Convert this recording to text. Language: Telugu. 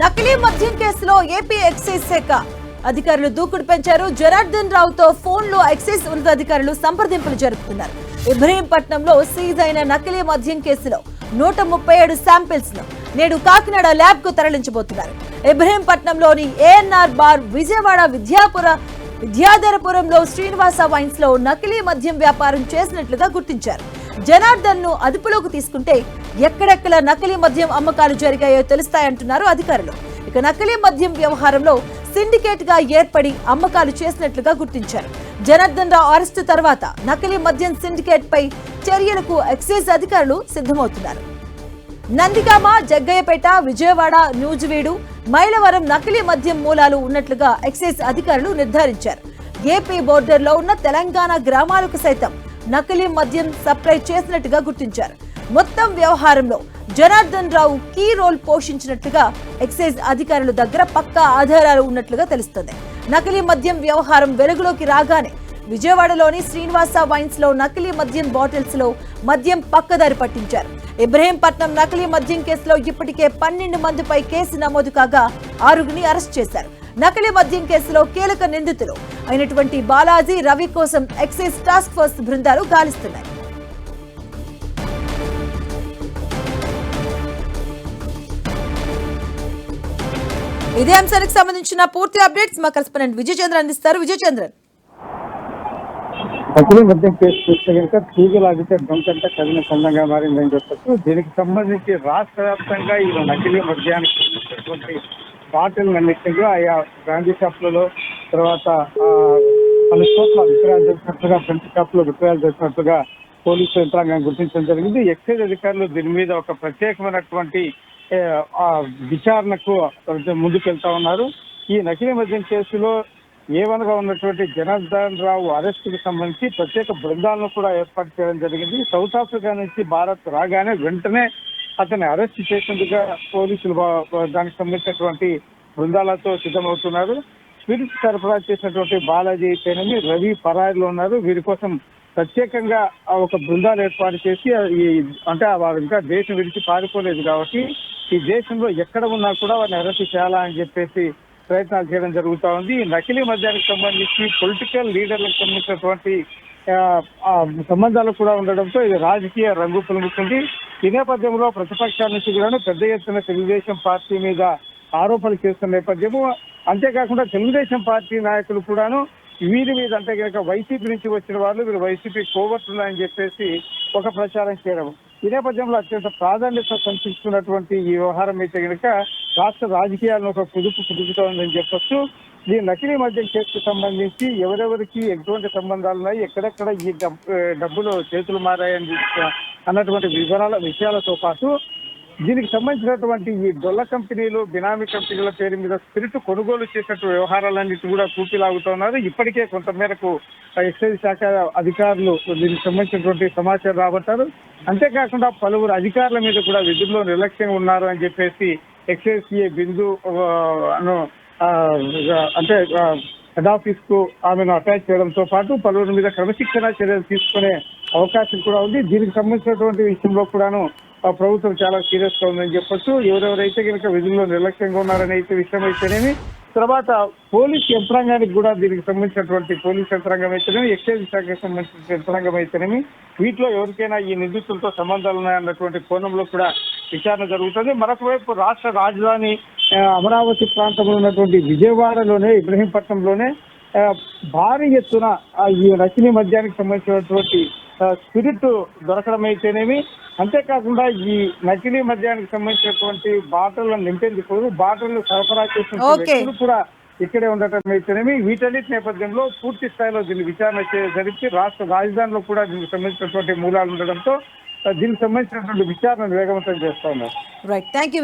నకిలీ మద్యం కేసులో ఏపీ ఎక్సైజ్ శాఖ అధికారులు దూకుడు పెంచారు. జనార్దన్ రావుతో ఫోన్లో ఎక్సైజ్ ఉన్నతాధికారులు సంప్రదింపులు జరుపుతున్నారు ఇబ్రహీంపట్నంలో సీజ్ అయిన నకిలీ మద్యం కేసులో నూట ముప్పై ఏడు శాంపిల్స్ను నేడు కాకినాడ ల్యాబ్కు తరలించబోతున్నారు. ఇబ్రహీంపట్నంలోని ఏఎన్ఆర్ బార్ విజయవాడ విద్యాపుర విద్యాధరపురంలో శ్రీనివాస వైన్స్లో నకిలీ మద్యం వ్యాపారం చేసినట్లుగా గుర్తించారు. జనార్దన్ను అదుపులోకి తీసుకుంటే ఎక్కడెక్కడ నకిలీ మద్యం అమ్మకాలు జరిగాయో తెలుస్తాయంటున్నారు అధికారులు. ఇక నకిలీ మద్యం వ్యవహారంలో సిండికేట్గా ఏర్పడి అమ్మకాలు చేసినట్లుగా గుర్తించారు. జనార్దన్ రావు అరెస్టు తర్వాత నకిలీ మద్యం సిండికేట్ పై చర్యలకు ఎక్సైజ్ అధికారులు సిద్ధమవుతున్నారు. నందిగామ జగ్గయ్యపేట విజయవాడ న్యూజివీడు మైలవరం నకిలీ మద్యం మూలాలు ఉన్నట్లుగా ఎక్సైజ్ అధికారులు నిర్ధారించారు. ఏపీ బోర్డర్లో ఉన్న తెలంగాణ గ్రామాలకు సైతం నకిలీ మద్యం సప్లై చేసినట్టుగా గుర్తించారు. మొత్తం వ్యవహారంలో జనార్దన్ రావు కీ రోల్ పోషించినట్లుగా ఎక్సైజ్ అధికారుల దగ్గర పక్కా ఆధారాలు ఉన్నట్లుగా తెలుస్తుంది. నకిలీ మద్యం వ్యవహారం వెలుగులోకి రాగానే విజయవాడలోని శ్రీనివాస వైన్స్లో నకిలీ మద్యం బాటిల్స్లో మద్యం పక్కదారి పట్టించారు. ఇబ్రహీంపట్నం నకిలీ మద్యం కేసులో ఇప్పటికే పన్నెండు మందిపై కేసు నమోదు కాగా ఆరుగురిని అరెస్ట్ చేశారు. నకిలీ మద్యం కేసులో కీలక నిందితులు అయినటువంటి బాలాజీ రవి కోసం ఎక్సైజ్ టాస్క్ ఫోర్స్ బృందాలు గాలిస్తున్నాయి. ఇదే అంశానికి సంబంధించిన పూర్తి అప్డేట్స్ మా కరెస్పాండెంట్ విజయచంద్ర అందిస్తారు. విజయచంద్రన్ నకిలీ మద్యం కేసు చూస్తే కనుక తీగలాగితే దొంకంతా కదిన సందంగా మారిందని చెప్పచ్చు. దీనికి సంబంధించి రాష్ట్ర వ్యాప్తంగా ఈ నకిలీ మద్యానికి సంబంధించినటువంటి బాటిల్ అన్నింటిగా ఆయా బ్రాండీ షాపులలో తర్వాత ఆ, పలు చోట్ల విక్రయాలు చేసినట్లుగా ఫ్రెంచ్ షాపులో విక్రయాలు చేసినట్లుగా పోలీసు యంత్రాంగం గుర్తించడం జరిగింది. ఎక్సైజ్ అధికారులు దీని మీద ఒక ప్రత్యేకమైనటువంటి ఆ, విచారణకు ముందుకెళ్తా ఉన్నారు. ఈ నకిలీ మద్యం కేసులో ఏవనగా ఉన్నటువంటి జనార్దన్ రావు అరెస్ట్కి సంబంధించి ప్రత్యేక బృందాలను కూడా ఏర్పాటు చేయడం జరిగింది. సౌత్ ఆఫ్రికా నుంచి భారత్ రాగానే వెంటనే అతన్ని అరెస్ట్ చేసేందుకు పోలీసులు దానికి సంబంధించినటువంటి బృందాలతో సిద్ధమవుతున్నారు. స్పిరిట్ సరఫరా చేసినటువంటి బాలాజీ అయితేనేమి రవి పరాయిలో ఉన్నారు. వీరి కోసం ప్రత్యేకంగా ఒక బృందాలు ఏర్పాటు చేసి ఈ అంటే వారు ఇంకా దేశం విడిచి పారిపోలేదు కాబట్టి ఈ దేశంలో ఎక్కడ ఉన్నా కూడా వారిని అరెస్ట్ చేయాలా అని చెప్పేసి ప్రయత్నాలు చేయడం జరుగుతా ఉంది. ఈ నకిలీ మద్యానికి సంబంధించి పొలిటికల్ లీడర్లకు సంబంధించినటువంటి ఆ, సంబంధాలు కూడా ఉండడంతో ఇది రాజకీయ రంగు పులుముతుంది ఈ నేపథ్యంలో ప్రతిపక్షాల నుంచి కూడా పెద్ద ఎత్తున తెలుగుదేశం పార్టీ మీద ఆరోపణలు చేస్తున్న నేపథ్యము. అంతేకాకుండా తెలుగుదేశం పార్టీ నాయకులు కూడాను వీరి మీద అంటే కనుక వైసీపీ నుంచి వచ్చిన వాళ్ళు వీరు వైసీపీ అని చెప్పేసి ఒక ప్రచారం చేయడం. ఈ నేపథ్యంలో అత్యంత ప్రాధాన్యత కల్పిస్తున్నటువంటి ఈ వ్యవహారం అయితే కనుక రాష్ట్ర రాజకీయాలను ఒక కుదుపు కుదుపుతోందని చెప్పొచ్చు. ఈ నకిలీ మద్యం కేసుకు సంబంధించి ఎవరెవరికి ఎటువంటి సంబంధాలు ఉన్నాయి ఎక్కడెక్కడ ఈ డబ్బులు చేతులు మారాయని అన్నటువంటి వివరాల విషయాలతో పాటు దీనికి సంబంధించినటువంటి ఈ డొల్ల కంపెనీలు బినామీ కంపెనీల పేరు మీద స్పిరిట్ కొనుగోలు చేసినట్టు వ్యవహారాలన్నిటి కూడా కూపిలాగుతున్నారు. ఇప్పటికే కొంత మేరకు ఎక్సైజ్ శాఖ అధికారులు దీనికి సంబంధించినటువంటి సమాచారం రాబట్టారు. అంతేకాకుండా పలువురు అధికారుల మీద కూడా విధుల్లో నిర్లక్ష్యంగా ఉన్నారు అని చెప్పేసి ఎక్సైజ్ సిఏ బిందు అంటే హెడ్ ఆఫీస్కు ఆమెను అటాచ్ చేయడంతో పాటు పలువురి మీద క్రమశిక్షణ చర్యలు తీసుకునే అవకాశం కూడా ఉంది. దీనికి సంబంధించినటువంటి విషయంలో కూడాను ఆ ప్రభుత్వం చాలా సీరియస్గా ఉందని చెప్పొచ్చు. ఎవరెవరైతే కనుక విధుల్లో నిర్లక్ష్యంగా ఉన్నారనే అయితే విషయం అయితేనేమి తర్వాత పోలీస్ యంత్రాంగానికి కూడా దీనికి సంబంధించినటువంటి పోలీస్ యంత్రాంగం అయితేనేమి ఎక్సైజ్ శాఖకి సంబంధించిన యంత్రాంగం అయితేనేమి వీటిలో ఎవరికైనా ఈ నిందితులతో సంబంధాలు ఉన్నాయన్నటువంటి కోణంలో కూడా విచారణ జరుగుతుంది. మరొక వైపు రాష్ట్ర రాజధాని అమరావతి ప్రాంతంలో ఉన్నటువంటి విజయవాడలోనే ఇబ్రహీంపట్నంలోనే భారీ ఎత్తున ఈ నకిలీ మద్యానికి సంబంధించినటువంటి స్పిరిట్ దొరకడం అయితేనేమి అంతేకాకుండా ఈ నకిలీ మద్యానికి సంబంధించినటువంటి బాటలను నింపేందుకు బాటలు సరఫరా చేసిన. వ్యక్తులు కూడా ఇక్కడే ఉండటం అయితేనేమి వీటన్నిటి నేపథ్యంలో పూర్తి స్థాయిలో దీన్ని విచారణ జరిపి రాష్ట్ర రాజధానిలో కూడా దీనికి సంబంధించినటువంటి మూలాలు ఉండడంతో దీనికి సంబంధించినటువంటి విచారణను వేగవంతం చేస్తా ఉన్నారు. Right thank you